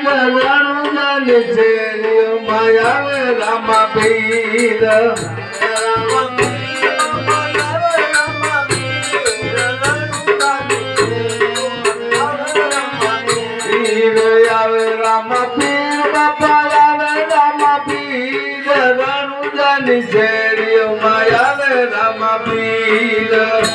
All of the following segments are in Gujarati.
રામા પીર રામા પીર રામા પીર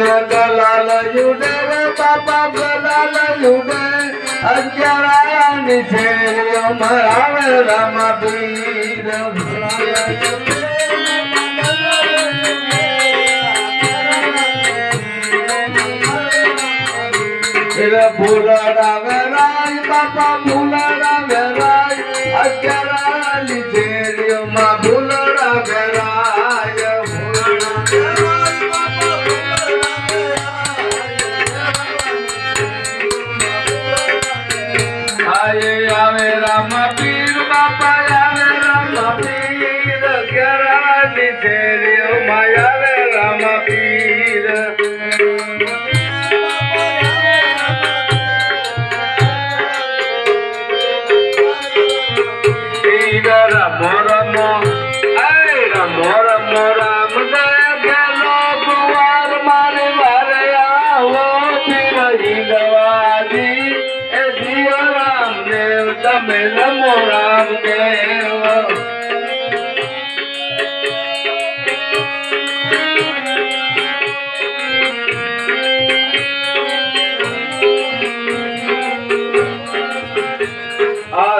ગલાલ યુડે રે બાપા ગલાલ યુડે અગિયારાની છે અમારા રામા પીર ફૂલડા વેરાય બાપા ફૂલડા વેરાય અગિયારાની છે માં આવે રામ પીર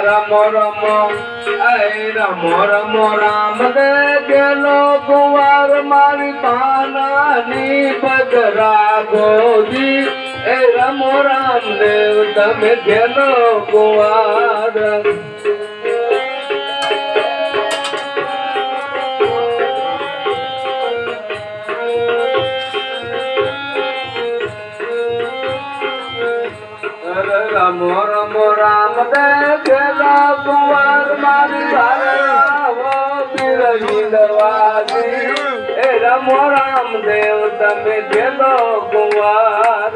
રામ રમ આ રમ રમો રમો ગેલો કુવાર મારી પાનાની પગરા ગોદી એ રમ રામ દેવ તમે ગેલો કુવાર રમો મોરામ દેખેલા કુવાર મારી ભારે એ રમો રામ દેવ તમે દેલો કુવાર.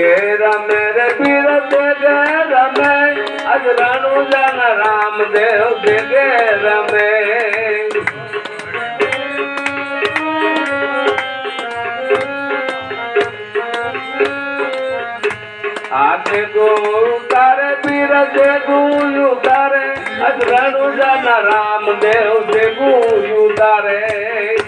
ગે રમે રે પીર તે ગે રમે. અજ રણુ જન રામ દેવ તે ગે રમે. આતે ગો તારે પીર તે ગુયુ તારે અજ રણુ જન રામ દેવ તારે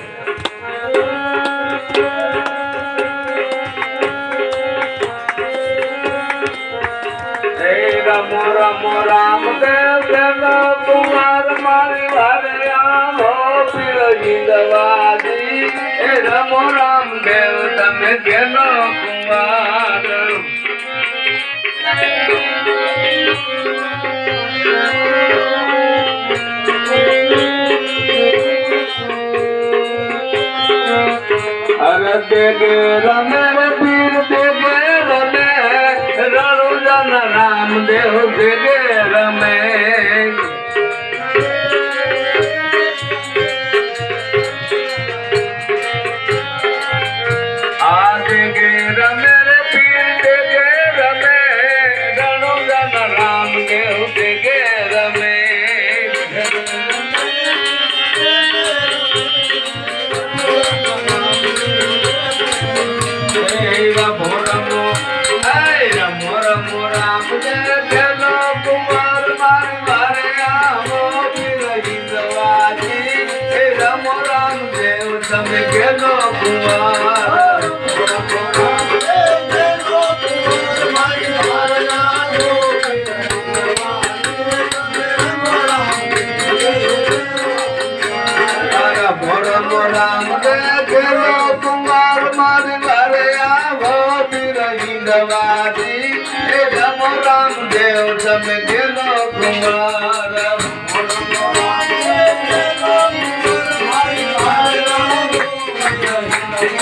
રમો રમો રામ દેવ દેવ કુમાર મારી વારે આવો પીર જીંદવાજી હે રમો રામ દેવ, તમે રમે રામ તમે ખેલો કુમાર રમો રમો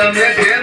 Some red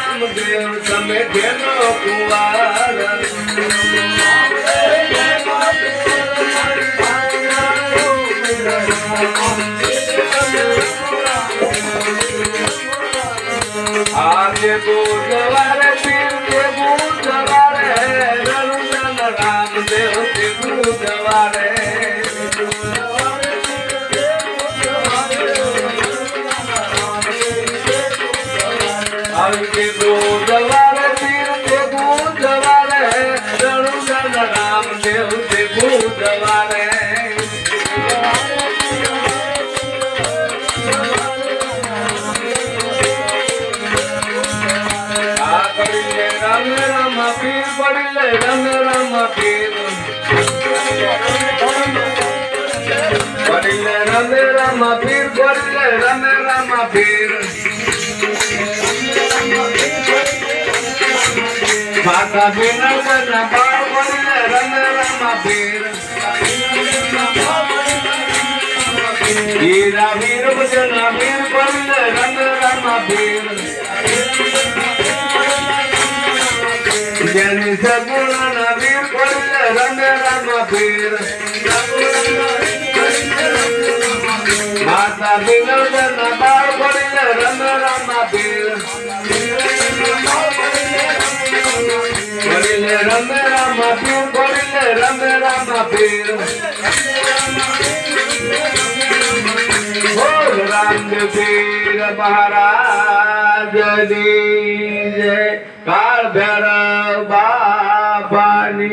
રામદેવ તમે જેનો કુવાર. આજે ગોરવાર શિવ ગોરવાર રામદેવ શિવ ગોરવાર માતા બેન બના બાળ બને રમ રમા ફેર હીરા વીર ભજના વીર બને રમ રમા ફેર રમે રામ પીર બોલે રમે રામ પીર બોલ રામ પીર મહારાજની જય. કાળ ભૈરવ બાપાની.